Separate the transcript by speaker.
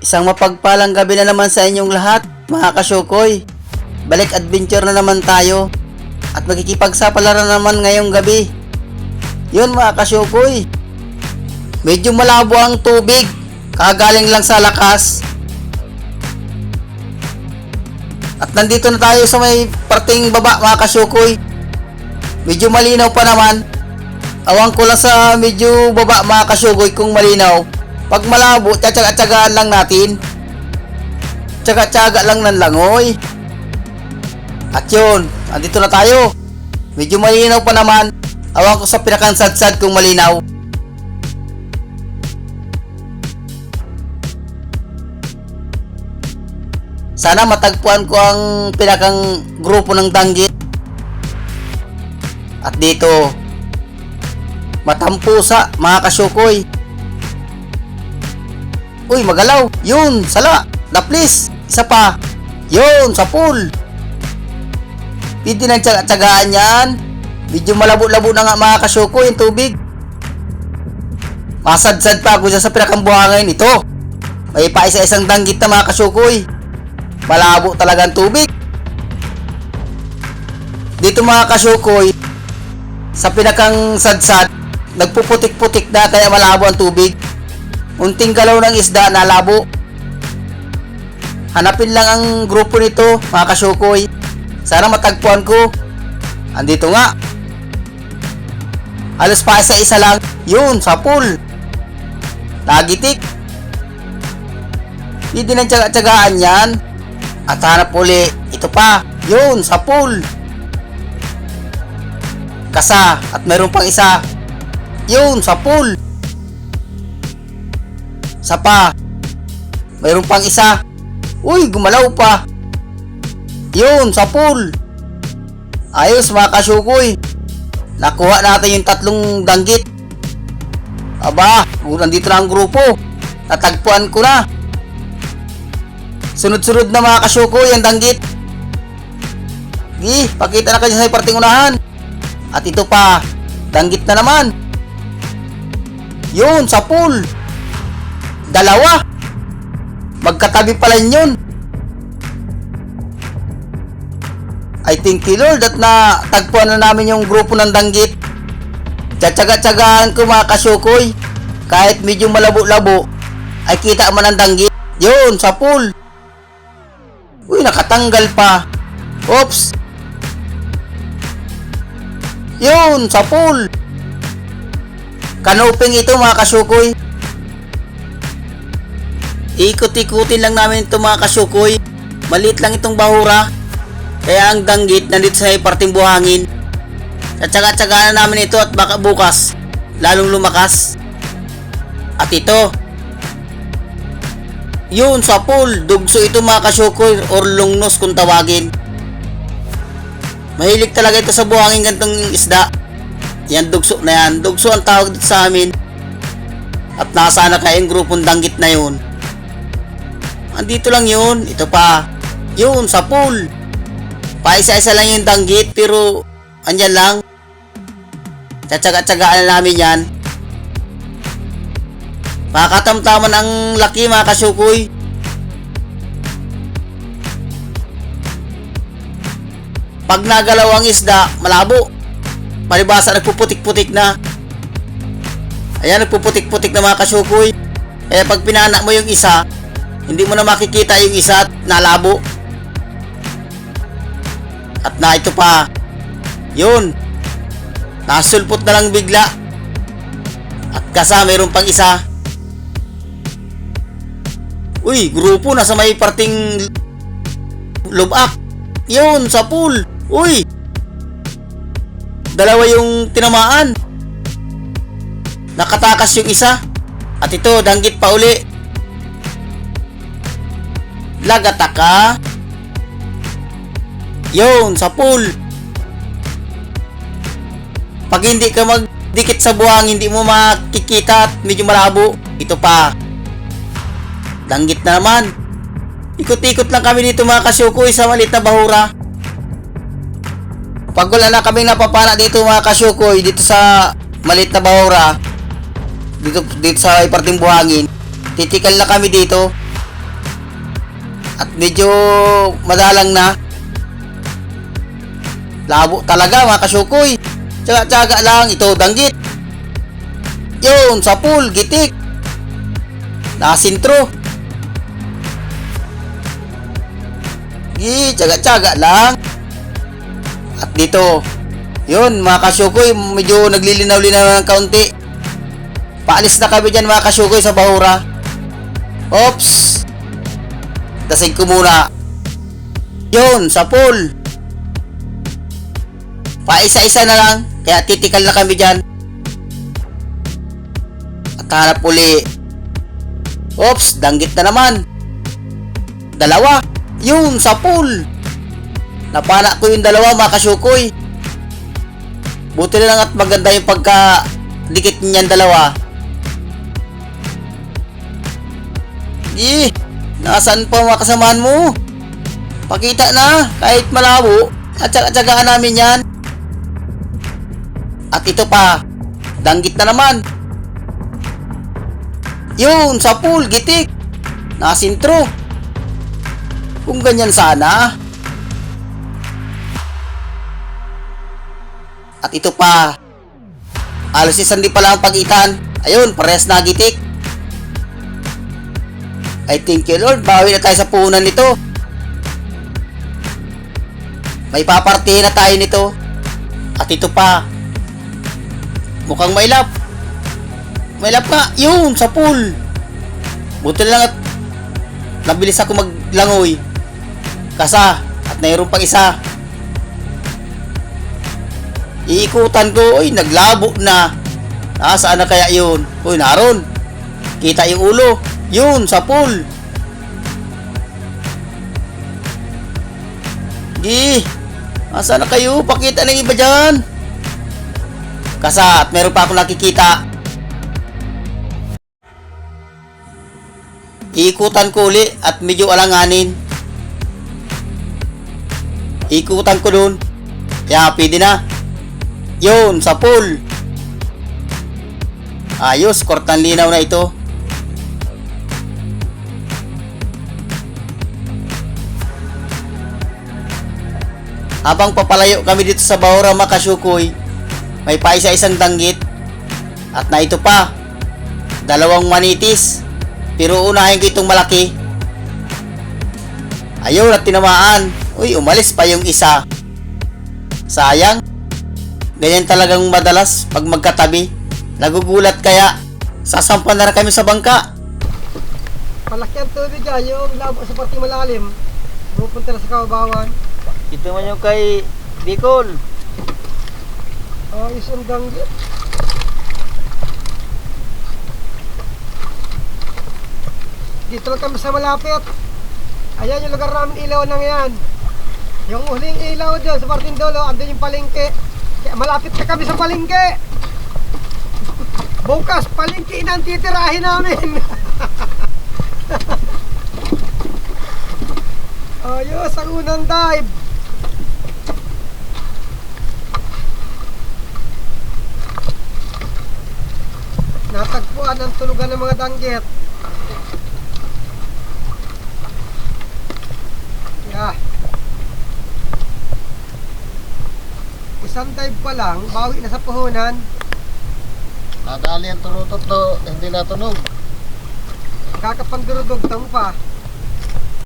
Speaker 1: Isang mapagpalang gabi na naman sa inyong lahat, mga kasyukoy. Balik adventure na naman tayo. At magkikipagsapalaran naman ngayong gabi. Yun mga kasyukoy. Medyo malabo ang tubig. Kagaling lang sa lakas. At nandito na tayo sa may parting baba mga kasyukoy. Medyo malinaw pa naman. Awang ko lang sa medyo baba mga kasyukoy kung malinaw. Pag malabo, tsatsaga-tsagaan lang natin. Tsaga-tsaga lang ng langoy. At yun, andito na tayo. Medyo malinaw pa naman. Awang ko sa pinakansad-sad kung malinaw. Sana matagpuan ko ang pinakang grupo ng danggit. At dito, matampusa, mga kasyukoy. Uy, magalaw. Yun, sala. Na please. Isa pa. Yun, sa pool. Pwede nang tsaga-tsagaan yan. Medyo malabo-labo na nga mga kasyukoy yung tubig. Masadsad pa ako dyan sa pinakambuhangin ito. May pa isa-isang danggit na mga kasyukoy. Malabo talaga ang tubig. Dito mga kasyukoy, sa pinakang sadsad, nagpuputik-putik na kaya malabo ang tubig. Unting galaw ng isda na labo. Hanapin lang ang grupo nito, mga kasyukoy. Sana matagpuan ko. Andito nga. Alas pa isa-isa lang. Yun, sa pool. Nagitik. Hindi nang tsaga-tsagaan yan. At hanap uli. Ito pa. Yun, sa pool. Kasa. At meron pang isa. Yun, sa pool. Sa pa. Meron pang isa. Uy, gumalaw pa. Yun, sa pool. Ayos mga kasyukoy. Nakuha natin yung tatlong danggit. Aba, nandito na ang grupo. Natagpuan ko na. Sunod-sunod na mga kasyukoy ang danggit. Gi, pakita na kayo sa parting unahan. At ito pa, danggit na naman. Yun, sa pool. Dalawa. Magkatabi pala yun. I thank you Lord at na tagpuan na namin yung grupo ng danggit. Tsatsaga-tsagaan ko mga kasyukoy. Kahit medyo malabo-labo, ay kita man ang danggit. Yun, sa pool. Uy, nakatanggal pa. Oops. Yun, sa pool. Kanoping ito mga kasyukoy. Ikot-ikutin lang namin ito mga kasyukoy. Maliit lang itong bahura. Kaya ang danggit nandito sa parting buhangin. At tsaga-tsaga na namin ito at baka bukas lalong lumakas. At ito. Yun sa pool. Dugso ito mga kasyukoy or lungnos kung tawagin. Mahilig talaga ito sa buhangin gantong isda. Yan dugso na yan. Dugso ang tawag dito sa amin. At nasana kayong grupong danggit na yun. Andito lang yun. Ito pa. Yun, sa pool. Paisa-isa lang yung danggit pero andyan lang. Tsatsaga-tsagaan na namin yan. Makatamtaman ang laki mga kasyukoy. Pag nagalaw ang isda, malabo. Palibasa nagpuputik-putik na. Ayan, nagpuputik-putik na mga kasyukoy. Kaya pag pinana mo yung isa, hindi mo na makikita yung isa at nalabo. At na ito pa. Yun. Nasulpot na lang bigla. At kasa mayroon pang isa. Uy, grupo nasa may parting lubak. Yun, sa pool. Uy. Dalawa yung tinamaan. Nakatakas yung isa. At ito, danggit pa uli. Lagataka. Yun, sa pool. Pag hindi ka magdikit sa buhang, hindi mo makikita at medyo malabo. Ito pa. Danggit na naman. Ikot-ikot lang kami dito mga kasyukoy sa maliit na bahura. Pag wala na kaming napapana dito mga kasyukoy, dito sa maliit na bahura, dito, dito sa iparting buhangin, titikal na kami dito. At medyo madalang na. Labo talaga mga kasyukoy. Tsaga-tsaga lang. Ito, danggit. Yun, sa pool, gitik. Nakasintro. Gi, tsaga-tsaga lang. At dito, yun mga kasyukoy, medyo naglilinaw-linaw ng kaunti. Paalis na kami dyan mga kasyukoy sa bahura. Oops! Dasig ko muna. Yun, sa pool. Paisa-isa na lang, kaya titikal na kami dyan. At hanap uli. Oops, danggit na naman. Dalawa. Yun, sa pool. Napana ko yung dalawa mga kasyukoy. Buti na lang at maganda yung pagka dikit niyan dalawa. Eh, nasaan pa mga kasamahan mo? Pakita na, kahit malabo. At tsaga-tsagaan namin yan. At ito pa, danggit na naman. Yun, sa pool, gitik. Nasintro. Kung ganyan sana. At ito pa. Alas isang di pala ang pagitan. Ayun, pares na gitik. I thank you Lord, bawi na tayo sa puhunan nito. May papartihin na tayo nito. At ito pa. Mukhang mailap. Mailap nga. Yun, sa pool. Buti lang at nabilis ako maglangoy. Kasa. At mayroon pang isa. Iikutan ko. Uy, naglabo na. Ah, saan na kaya yun? Uy, naroon. Kita yung ulo. Yun, sa pool. Gi. Asa na kayo? Pakita ng iba dyan. Kasa, at meron pa ako nakikita. Iikutan ko uli at medyo alanganin. Ikutan ko dun. Kaya pwede na. Yun, sa pool. Ayos, kortan linaw na ito. Habang papalayo kami dito sa Bahura Makasukoy, may paisa-isang danggit. At na ito pa, dalawang manitis. Pero unahin ko itong malaki. Ayun at tinamaan. Uy, umalis pa yung isa. Sayang. Ganyan talagang madalas pag magkatabi. Nagugulat kaya. Sasampan na rin kami sa bangka.
Speaker 2: Malaki ang tubig ah, yung labo sa parting malalim. Pupunta na sa kababawan.
Speaker 1: Ito man yung kay Bicol.
Speaker 2: Ayos ang danggit. Dito lang kami sa malapit. Ayan yung lugar namin ilaw na yan. Yung huling ilaw dyan sa parting dolo, andun yung palengke. Kaya malapit na kami sa palengke. Bukas, palengke na ang titirahin namin. Ayos, ang unang dive. Natagpuan ang tulugan ng mga danggit. Yeah. Isang dive pa lang, bawi na sa puhunan.
Speaker 1: Nadali ang turutot to, hindi natunog.
Speaker 2: Kakapandurudog tang pa.